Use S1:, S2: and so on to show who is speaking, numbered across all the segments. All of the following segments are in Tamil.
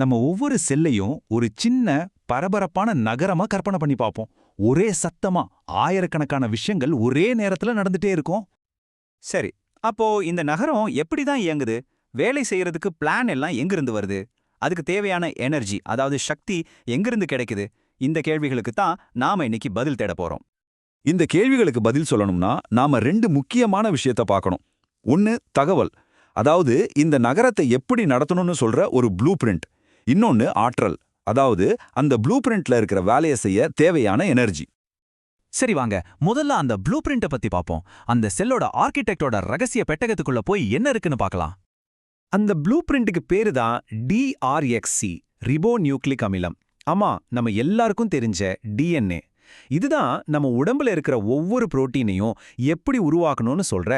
S1: நம்ம ஒவ்வொரு செல்லையும் ஒரு சின்ன பரபரப்பான நகரமா கற்பனை பண்ணி பார்ப்போம். ஒரே சத்தமா ஆயிரக்கணக்கான விஷயங்கள் ஒரே நேரத்துல நடந்துட்டே இருக்கும்.
S2: சரி அப்போ இந்த நகரம் எப்படி தான் இயங்குது? வேலை செய்யறதுக்கு பிளான் எல்லாம் எங்கிருந்து வருது? அதுக்கு தேவையான எனர்ஜி அதாவது சக்தி எங்கிருந்து கிடைக்குது? இந்த கேள்விகளுக்கு தான் நாம இன்னைக்கு பதில் தேட போறோம்.
S1: இந்த கேள்விகளுக்கு பதில் சொல்லணும்னா நாம ரெண்டு முக்கியமான விஷயத்த பார்க்கணும். ஒன்னு தகவல் அதாவது இந்த நகரத்தை எப்படி நடத்தணும்னு சொல்ற ஒரு ப்ளூ பிரிண்ட் இன்னொன்னு ஆற்றல். அதாவது அந்த ப்ளூ பிரிண்ட்ல இருக்கிற வேலையை செய்ய தேவையான எனர்ஜி
S3: சரி வாங்க முதல்ல அந்த ப்ளூ பிரிண்ட்டை பத்தி பாப்போம். அந்த செல்லோட ஆர்கிடெக்டோட ரகசிய பெட்டகத்துக்குள்ள போய் என்ன இருக்குன்னு பார்க்கலாம்
S4: அந்த ப்ளூ பிரிண்ட்டுக்கு பேரு தான் டிஆர்எக்சி ரிபோ நியூக்ளிக் அமிலம் ஆமா நம்ம எல்லாருக்கும் தெரிஞ்ச டிஎன்ஏ இதுதான் நம்ம உடம்புல இருக்கிற ஒவ்வொரு புரோட்டீனையும் எப்படி உருவாக்கணும்னு சொல்ற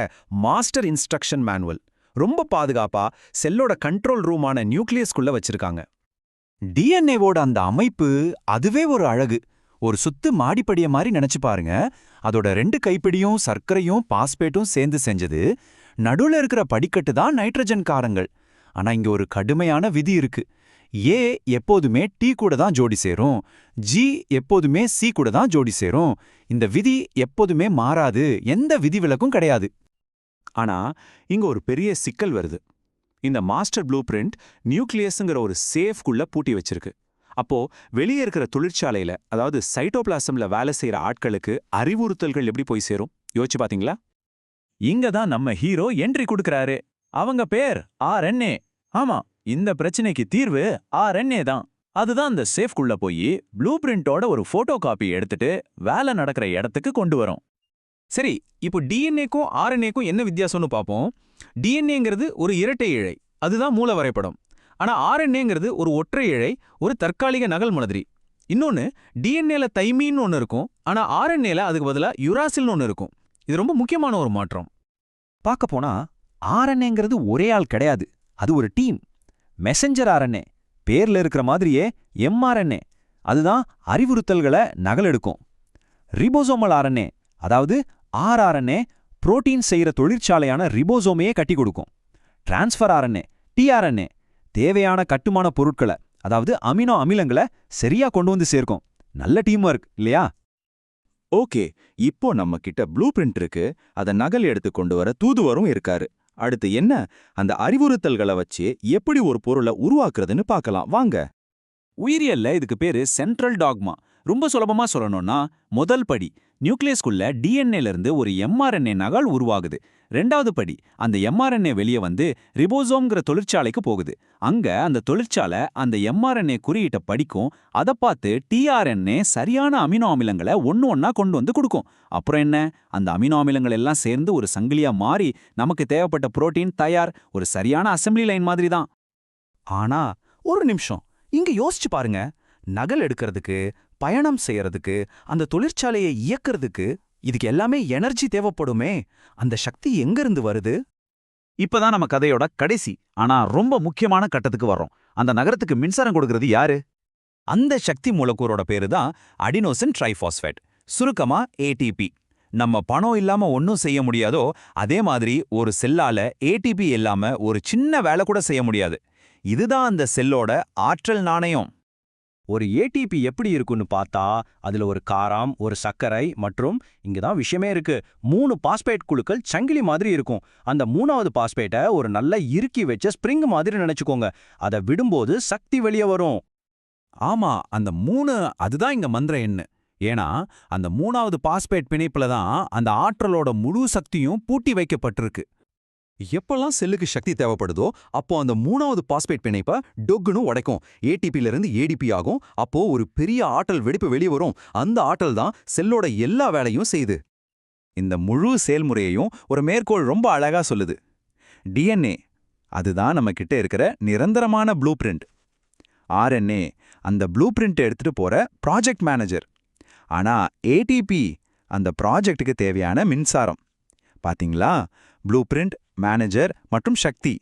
S4: மாஸ்டர் இன்ஸ்ட்ரக்ஷன் மேனுவல் ரொம்ப பாதுகாப்பா செல்லோட கண்ட்ரோல் ரூமான நியூக்ளியஸ்குள்ள வச்சிருக்காங்க.
S3: டிஎன்ஏவோட அந்த அமைப்பு அதுவே ஒரு அழகு. ஒரு சுத்து மாடிப்படிய மாதிரி நினைச்சு பாருங்க. அதோட ரெண்டு கைப்பிடியும் சர்க்கரையும் பாஸ்பேட்டும் சேர்ந்து செஞ்சது. நடுவுல இருக்கிற படிக்கட்டு தான் நைட்ரஜன் காரங்கள். ஆனா இங்க ஒரு கடுமையான விதி இருக்கு. ஏ எப்போதுமே டி கூட தான் ஜோடி சேரும். ஜி எப்போதுமே சி கூட தான் ஜோடி சேரும். இந்த விதி எப்போதுமே மாறாது. எந்த விதிவிலக்கும் கிடையாது.
S4: ஆனா இங்க ஒரு பெரிய சிக்கல் வருது. இந்த மாஸ்டர் ப்ளூ பிரிண்ட் நியூக்ளியஸுங்கிற ஒரு சேஃப்குள்ள பூட்டி வச்சிருக்கு. அப்போ வெளியே இருக்கிற தொழிற்சாலையில அதாவது சைட்டோபிளாசம்ல வேலை செய்யற ஆட்களுக்கு அறிவுறுத்தல்கள் எப்படி போய் சேரும்? யோசிச்சு பாத்தீங்களா?
S3: இங்க தான் நம்ம ஹீரோ என்ட்ரி கொடுக்கறாரு. அவங்க பேர் ஆர்என்ஏ ஆமா இந்த பிரச்சனைக்கு தீர்வு ஆர்என்ஏ தான். அதுதான் அந்த சேஃப்குள்ள போய் ப்ளூ பிரிண்டோட ஒரு போட்டோ காப்பி எடுத்துட்டு வேலை நடக்கிற இடத்துக்கு கொண்டு வரும்.
S2: சரி இப்போ டிஎன்ஏக்கும் ஆர்என்ஏக்கும் என்ன வித்தியாசம்னு பார்ப்போம். டிஎன்ஏங்கிறது ஒரு இரட்டை இழை அதுதான் மூல வரைபடம். ஆனா ஆர்என்ஏங்கிறது ஒரு ஒற்றை இழை ஒரு தற்காலிக நகல் மாதிரி. இன்னொன்னு டிஎன்ஏல தைமீன்னு ஒன்று இருக்கும் ஆனா ஆர்என்ஏல அதுக்கு பதிலா யுராசில்னு ஒன்று இருக்கும். இது ரொம்ப முக்கியமான ஒரு மாற்றம்.
S3: பார்க்க போனா ஆர்என்ஏங்கிறது ஒரே ஆள் கிடையாது அது ஒரு டீம். மெசஞ்சர் ஆர்என்ஏ பேர்ல இருக்கிற மாதிரியே எம்ஆர்என்ஏ அதுதான் அறிவுறுத்தல்களை நகலெடுக்கும். ரிபோசோமல் ஆர்என்ஏ அதாவது ஆர்ஆர்என்ஏ புரோட்டீன் செய்யற தொழிற்சாலையான ரிபோசோமையே கட்டி கொடுக்கும். டிரான்ஸ்ஃபர் ஆர்என்ஏ டிஆர்என்ஏ தேவையான கட்டுமான பொருட்களை அதாவது அமினோ அமிலங்களை சரியா கொண்டு வந்து சேர்க்கும். நல்ல டீம் ஒர்க் இல்லையா?
S1: ஓகே இப்போ நம்ம கிட்ட ப்ளூ பிரிண்ட் இருக்கு. அதை நகல் எடுத்து கொண்டு வர தூதுவரும் இருக்காரு. அடுத்து என்ன? அந்த அறிவுறுத்தல்களை வச்சு எப்படி ஒரு பொருளை உருவாக்குறதுன்னு பார்க்கலாம் வாங்க.
S3: உயிரியல்ல இதுக்கு பேரு சென்ட்ரல் டாக்மா. ரொம்ப சுலபமா சொல்லணும்னா முதல் படி நியூக்ளியஸ்குள்ள டிஎன்ஏல இருந்து ஒரு எம்ஆர்என்ஏ நகல் உருவாகுது. ரெண்டாவது படி அந்த எம்ஆர்என்ஏ வெளியே வந்து ரிபோசோம்ங்கிற தொழிற்சாலைக்கு போகுது. அங்க அந்த தொழிற்சாலை அந்த எம்ஆர்என்ஏ குறியீட்டை படிக்கும் அதை பார்த்து டிஆர்என்ஏ சரியான அமினோ அமிலங்களை ஒன்று ஒன்றா கொண்டு வந்து கொடுக்கும். அப்புறம் என்ன? அந்த அமினோ அமிலங்கள் எல்லாம் சேர்ந்து ஒரு சங்கிலியா மாறி நமக்கு தேவைப்பட்ட புரோட்டீன் தயார் ஒரு சரியான அசெம்பிளி லைன் மாதிரி தான். ஆனா ஒரு நிமிஷம் இங்க யோசிச்சு பாருங்க. நகல் எடுக்கிறதுக்கு பயணம் செய்யறதுக்கு அந்த தொழிற்சாலையை இயக்கிறதுக்கு இதுக்கு எல்லாமே எனர்ஜி தேவைப்படுமே. அந்த சக்தி எங்கிருந்து வருது? இப்பதான் நம்ம கதையோட கடைசி ஆனா ரொம்ப முக்கியமான கட்டத்துக்கு வர்றோம். அந்த நகரத்துக்கு மின்சாரம் கொடுக்கறது யாரு? அந்த சக்தி மூலக்கூறோட பேரு தான் அடினோசின் ட்ரைஃபாஸ்பேட் சுருக்கமா ஏடிபி நம்ம பணம் இல்லாம ஒன்னும் செய்ய முடியாதோ அதே மாதிரி ஒரு செல்லால ஏடிபி இல்லாம ஒரு சின்ன வேலை கூட செய்ய முடியாது. இதுதான் அந்த செல்லோட ஆற்றல் நாணயம். ஒரு ஏடிபி எப்படி இருக்குன்னு பார்த்தா அதுல ஒரு காரம் ஒரு சர்க்கரை மற்றும் இங்க தான் விஷயமே இருக்கு. மூணு பாஸ்பேட் குழுக்கள் சங்கிலி மாதிரி இருக்கும். அந்த மூணாவது பாஸ்பேட்டை ஒரு நல்ல இறுக்கி வச்ச ஸ்ப்ரிங் மாதிரி நினைச்சுக்கோங்க. அதை விடும்போது சக்தி வெளியே வரும். ஆமா அந்த மூணு அதுதான் இங்க மந்திர எண்ணு. ஏன்னா அந்த மூணாவது பாஸ்பேட் பிணைப்புல தான் அந்த ஆற்றலோட முழு சக்தியும் பூட்டி வைக்கப்பட்டிருக்கு.
S1: எப்பெல்லாம் செல்லுக்கு சக்தி தேவைப்படுதோ அப்போ அந்த மூணாவது பாஸ்பேட் பிணைப்ப டொக்குன்னு உடைக்கும். ஏடிபில இருந்து ஏடிபி ஆகும். அப்போ ஒரு பெரிய ஆற்றல் வெடிப்பு வெளியே வரும். அந்த ஆற்றல் தான் செல்லோட எல்லா வேலையும் செய்யுது. இந்த முழு செயல்முறையையும் ஒரு மேற்கோள் ரொம்ப அழகா சொல்லுது. டிஎன்ஏ அதுதான் நம்ம கிட்ட இருக்கிற நிரந்தரமான ப்ளூ பிரிண்ட். ஆர்என்ஏ அந்த ப்ளூ பிரிண்ட் எடுத்துட்டு போற ப்ராஜெக்ட் மேனேஜர். ஆனா ஏடிபி அந்த ப்ராஜெக்டுக்கு தேவையான மின்சாரம். பாத்தீங்களா? ப்ளூ பிரிண்ட் மேனேஜர் மற்றும் சக்தி.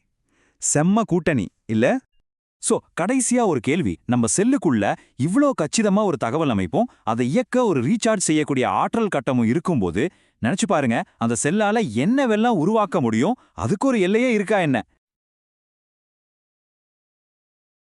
S1: செம்ம கூட்டணி இல்ல? சோ கடைசியா ஒரு கேள்வி. நம்ம செல்லுக்குள்ள இவ்ளோ கச்சிதமா ஒரு தகவல் அமைப்போம் அதை இயக்க ஒரு ரீசார்ஜ் செய்யக்கூடிய ஆற்றல் கட்டமும் இருக்கும்போது நினைச்சு பாருங்க அந்த செல்லால என்னவெல்லாம் உருவாக்க முடியும்? அதுக்கு ஒரு எல்லையே இருக்கா என்ன?